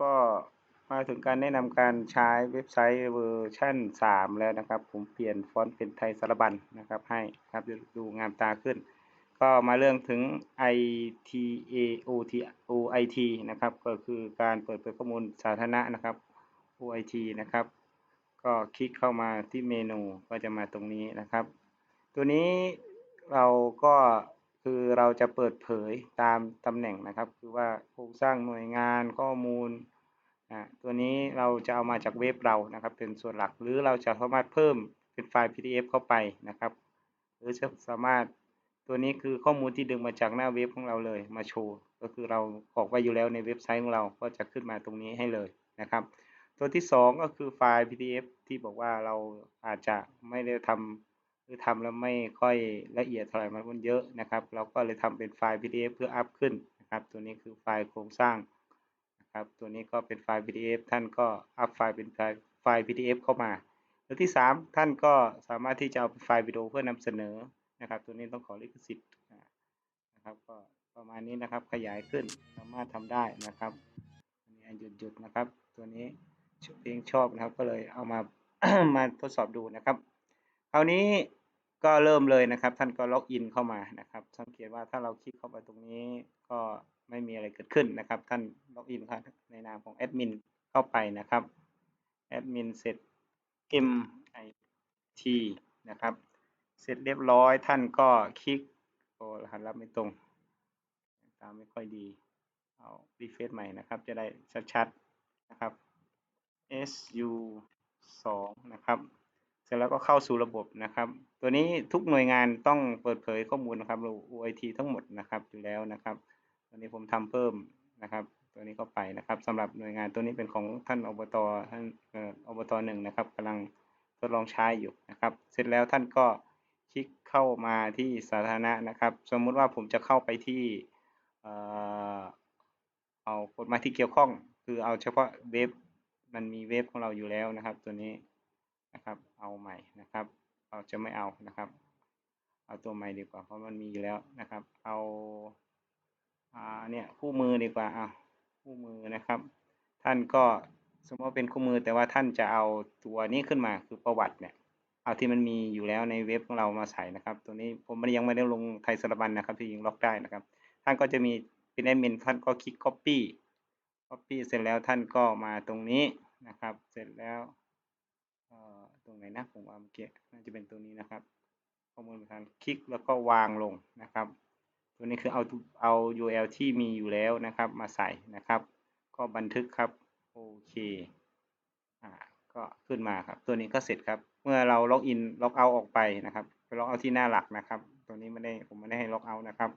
ก็มาถึงการแนะนำการใช้เว็บไซต์เวอร์ชัน3 แล้วนะครับ ผมเปลี่ยนฟอนต์เป็นไทยสารบัญนะครับ ให้ครับดูงามตาขึ้น ก็มาเรื่องถึง ITAOT OIT นะครับ ก็คือการเปิดเผยข้อมูลสาธารณะนะครับ OIT นะครับ ก็คลิกเข้ามาที่เมนูก็จะมาตรงนี้นะครับ ตัวนี้เราก็ คือเราจะเปิดเผยตามตำแหน่งนะครับ คือว่าโครงสร้างหน่วยงานข้อมูลอ่าตัวนี้เราจะเอามาจากเว็บเรานะครับ เป็นส่วนหลักหรือเราจะสามารถเพิ่มเป็นไฟล์ PDF เข้าไปนะครับ หรือจะสามารถตัวนี้คือข้อมูลที่ดึงมาจากหน้าเว็บของเราเลยมาโชว์ก็คือเราออกไว้อยู่แล้วในเว็บไซต์ของเราก็จะขึ้นมาตรงนี้ให้เลยนะครับ ตัวที่ 2 ก็คือไฟล์ PDF ที่บอกว่าเราอาจจะไม่ได้ทำ หรือทำแล้วไม่ค่อยละเอียดเท่าไหร่มันเยอะนะครับ เราก็เลยทำเป็นไฟล์ PDF เพื่ออัพขึ้นนะครับ ตัวนี้คือไฟล์โครงสร้างนะครับ ตัวนี้ก็เป็นไฟล์ PDF ท่านก็อัพไฟล์เป็นไฟล์ PDF เข้ามาตัวที่ 3 ท่านก็สามารถที่จะเอาเป็นไฟล์วิดีโอเพื่อนำเสนอนะครับ ตัวนี้ต้องขอลิขสิทธิ์นะครับก็ประมาณนี้นะครับขยายขึ้นสามารถทำได้นะครับอันนี้หยุดหยุดนะครับ ตัวนี้เองชอบนะครับก็เลยเอามา มาทดสอบดูนะครับ คราวนี้ก็เริ่มเลยนะครับ ท่านก็ล็อกอินเข้ามานะครับ สังเกตว่าถ้าเราคลิกเข้าไปตรงนี้ก็ไม่มีอะไรเกิดขึ้นนะครับ ท่านล็อกอินครับในนามของแอดมินเข้าไปนะครับแอดมินเสร็จ MIT นะครับ เสร็จเรียบร้อยท่านก็คลิกโอ้รหัสลับไม่ตรง ตามไม่ค่อยดีเอารีเฟซใหม่นะครับ จะได้ชัดๆนะครับ SU 2นะครับ เสร็จแล้วก็เข้าสู่ระบบนะครับ ตัวนี้ทุกหน่วยงานต้องเปิดเผยข้อมูลนะครับ OIT ทั้งหมดนะครับอยู่แล้วนะครับตัวนี้ผมทำเพิ่มนะครับตัวนี้เข้าไปนะครับสำหรับหน่วยงานตัวนี้เป็นของท่านอบตท่านอบตหนึ่งนะครับกำลังทดลองใช้อยู่นะครับ เสร็จแล้วท่านก็คลิกเข้ามาที่สาธารณะนะครับ สมมุติว่าผมจะเข้าไปที่เออเอากฎหมายที่เกี่ยวข้อง คือเอาเฉพาะเว็บมันมีเว็บของเราอยู่แล้วนะครับ ตัวนี้ นะครับ เอาใหม่นะครับ เราจะไม่เอานะครับ เอาตัวใหม่ดีกว่าเพราะมันมีอยู่แล้วนะครับ เอาอ่าเนี่ยคู่มือดีกว่าอะคู่มือนะครับ ท่านก็สมมติว่าเป็นคู่มือแต่ว่าท่านจะเอาตัวนี้ขึ้นมาคือประวัติเนี่ยเอาที่มันมีอยู่แล้วในเว็บของเรามาใส่นะครับ ตัวนี้ผมมันยังไม่ได้ลงไทยสารบัญนะครับที่ยิงล็อกได้นะครับ ท่านก็จะมีเป็นแอดมินท่านก็คลิก copy copy เสร็จแล้วท่านก็มาตรงนี้นะครับ เสร็จแล้ว นะ ผมว่าเมื่อกี้น่าจะเป็นตัวนี้นะครับ ข้อมูลประธานคลิกแล้วก็วางลงนะครับ ตัวนี้คือเอาเอา URL ที่มีอยู่แล้วนะครับ มาใส่นะครับ ก็บันทึกครับโอเคอ่าก็ขึ้นมาครับ ตัวนี้ก็เสร็จครับ เมื่อเราล็อกอินล็อกเอาออกไปนะครับไปล็อกเอาที่หน้าหลักนะครับ ตัวนี้ไม่ได้ผมไม่ได้ให้ล็อกเอานะครับ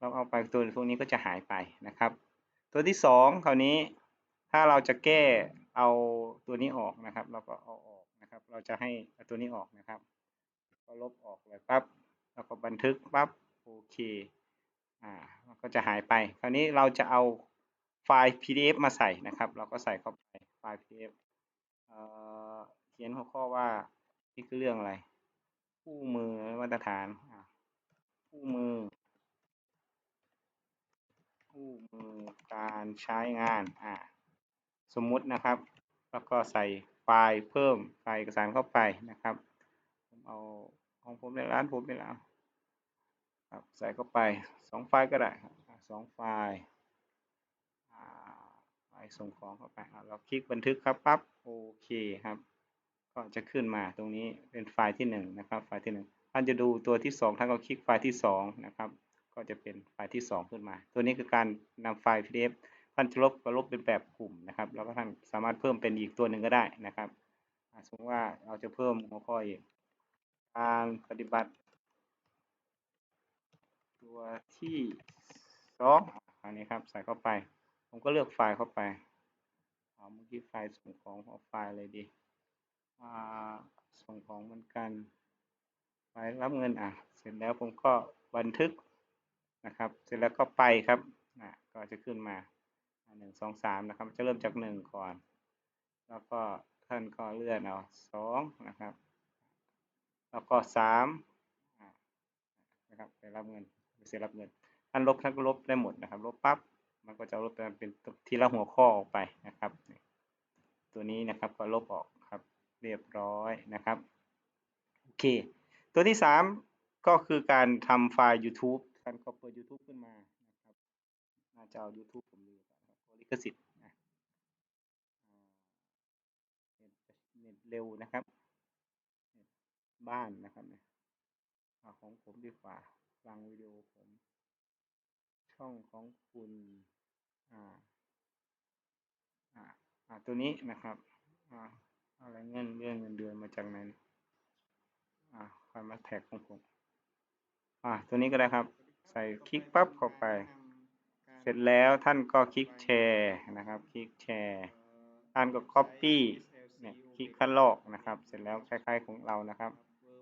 ล็อกเอาไปตัวพวกนี้ก็จะหายไปนะครับ ตัวที่สองคราวนี้ถ้าเราจะแก้เอาตัวนี้ออกนะครับ เราก็เอาออก นะครับ เราจะให้ตัวนี้ออกนะครับ ก็ลบออกเลยปั๊บแล้วก็บันทึกปั๊บโอเคอ่ามันก็จะหายไป คราวนี้เราจะเอาไฟล์ PDF มาใส่นะครับ เราก็ใส่เข้าไปไฟล์ PDF เอ่อเขียนหัวข้อว่านี่คือเรื่องอะไรคู่มือมาตรฐานคู่มือคู่มือการใช้งานอ่าสมมุตินะครับ แล้วก็ใส่ ไฟล์เพิ่มไฟล์เอกสารเข้าไปนะครับ ผมเอาของผมในร้านผมนี่แหละครับใส่เข้าไปสองไฟล์ก็ได้ครับสองไฟล์ไฟล์ส่งของเข้าไปเราคลิกบันทึกครับปั๊บโอเคครับ ก็จะขึ้นมาตรงนี้เป็นไฟล์ที่หนึ่งนะครับไฟล์ที่หนึ่งท่านจะดูตัวที่สองท่านก็คลิกไฟล์ที่สองนะครับก็จะเป็นไฟล์ที่สองขึ้นมา ตัวนี้คือการนำไฟล์ PDF ท่านจะลบก็ลบเป็นแบบกลุ่มนะครับแล้วก็ท่านสามารถเพิ่มเป็นอีกตัวหนึ่งก็ได้นะครับสมมติว่าเราจะเพิ่มหัวข้ออีกการปฏิบัติ ตัวที่สองอันนี้ครับใส่เข้าไป ผมก็เลือกไฟล์เข้าไปเอาเมื่อกี้ไฟล์ส่งของเอาไฟล์อะไรดีอ่าส่งของเหมือนกันไฟล์รับเงินอะ เสร็จแล้วผมก็บันทึกนะครับ เสร็จแล้วก็ไปครับนะก็จะขึ้นมา หนึ่งสองสามนะครับ จะเริ่มจากหนึ่งก่อน แล้วก็ท่านก็เลื่อนเอาสองนะครับ แล้วก็สามนะครับไปรับเงินไปเสียรับเงินท่านลบท่านก็ลบได้หมดนะครับ ลบปั๊บมันก็จะลบเป็นเป็นทีละหัวข้อออกไปนะครับ ตัวนี้นะครับก็ลบออกครับ เรียบร้อยนะครับโอเค ตัวที่สามก็คือการทำไฟล์ YouTube การก็เปิด YouTube ขึ้นมานะครับน่าจะเอา YouTube ผมดูก่อนะ ลิขสิทธิ์เน็ตเน็ตเร็วนะครับ บ้านนะครับเนี่ยของผมดีกว่าฟังวิดีโอผม ช่องของคุณอ่าอ่าอ่าตัวนี้นะครับอ่าอะไรเงินเรื่องเงินเดือนมาจากไหนอ่าคอยมาแท็กของผมอ่าตัวนี้ก็ได้ครับ ใส่คลิกปั๊บเข้าไป ร็จแล้วท่านก็คลิกแชร์นะครับ คลิกแชร์ท่านก็ copy เนี่ยคลิกคัดลอกนะครับ เสร็จแล้วคล้ายๆของเรานะครับ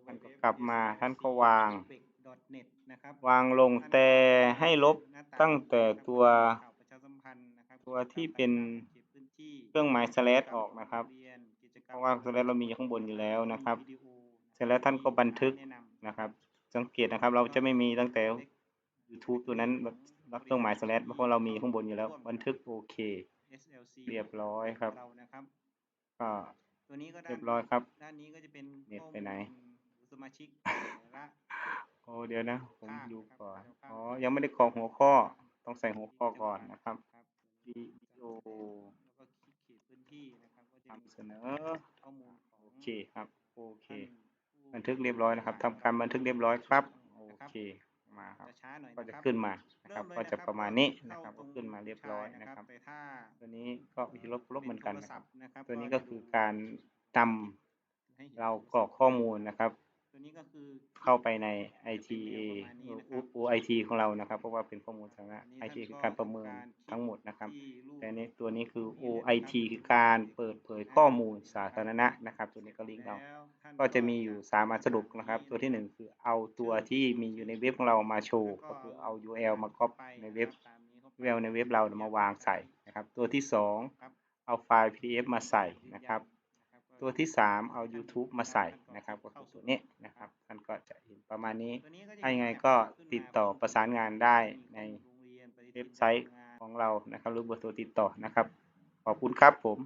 ท่านก็กลับมาท่านก็วาง วางลงแต่ให้ลบตั้งแต่ตัวตัวที่เป็นเครื่องหมาย slash ออกนะครับ เพราะว่า slash เรามีอยู่ข้างบนอยู่แล้วนะครับ เสร็จแล้วท่านก็บันทึกนะครับ สังเกตนะครับ เราจะไม่มีตั้งแต่ YouTube ตัวนั้น รับเครื่องหมาย slash เพราะเรามีข้างบนอยู่แล้ว บันทึกโอเคเรียบร้อยครับก็ตัวนี้ก็เรียบร้อยครับ ด้านนี้ก็จะเป็นเน็ตไปไหนสมาชิกแต่ละโอ้เดี๋ยวนะ ผมภาคดูนะครับก่อนแต่ละภาคอ๋อยังไม่ได้กรอกหัวข้อต้องใส่หัวข้อก่อนนะครับครับวิดีโอแล้วก็คลิกเขตพื้นที่นะครับก็จะมีนำเสนอข้อมูลของโอเคครับโอเคท่านผู้บันทึกเรียบร้อยนะครับทำการบันทึกเรียบร้อยครับโอเค มาครับจะช้าหน่อยก็จะนะครับขึ้นมานะครับเมเลยก็จะนคบประมาณนี้เข้นะครับตก็งขึ้นมาเรียบร้อยนะครับแต่ถ้าตัวนี้ก็วิธีลบลบเหมือนกันนะครับป็โทศัพท์นะครับตัวนี้ก็จะคือดูการนำให้ห็นเรากรอกข้อมูลนะครับตัว นี้ก็คือเข้าไปใน ITA OIT ของเรานะครับ เพราะว่าเป็นข้อมูลสาธารณะอัน IT นี้คือท่การนประเมินทำกทั้งหมดนะครับที่รูปแต่ในตัวนี้คือ OIT คือการเปิดเผยข้อมูลสาธารณะนะครับ ตัวนี้ก็ลิงก์เราแล้วท่านก็จะมีอยู่สามอันสรุปนะครับ ตัวที่หนึ่งคือเอาตัวที่มีอยู่ในเว็บของเรามาโชว์ ก็คือเอา URL มาก๊อปในเว็บตามนี้เข้าไปเวลในเว็บเรามาวางใส่นะครับ ตัวที่สองครับเอาไฟล์ PDF มาใส่นะครับ ตัวที่สามเอา YouTube มาใส่นะครับก็คือตัวนี้นะครับท่านก็จะเห็นประมาณนี้ถ้ายังไงก็ติดต่อประสานงานได้ในโรงเรียนปฏิทินเว็บไซต์ของเรานะครับหรือเบอร์โทรติดต่อนะครับ ขอบคุณครับผม